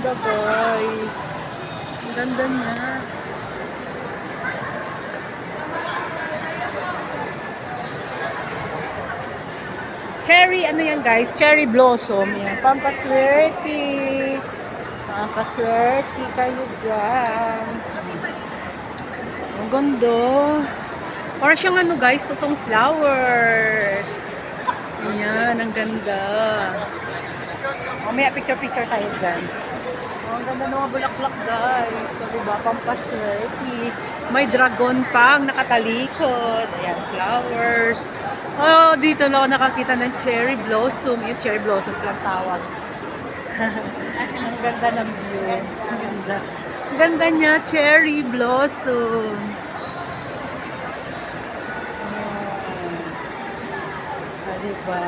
ganda guys. Ang ganda niya. Cherry, ano yan guys? Cherry blossom. Yan. Pampaswerte. Pampaswerte kayo dyan. Ang ganda. Para siyang ano guys, totoong flowers. Ayan, ang ganda. Mamaya picture-picture tayo dyan. Oh, ang ganda ng mga bulaklak guys. So, diba, pampaswerte. May dragon pang nakatalikod. Ayan, flowers. Oh, dito na ako nakakita ng cherry blossom. Yung cherry blossom lang tawag. ang ganda ng view. Ang ganda. Ang ganda niya, cherry blossom. Ayan. Ah, diba?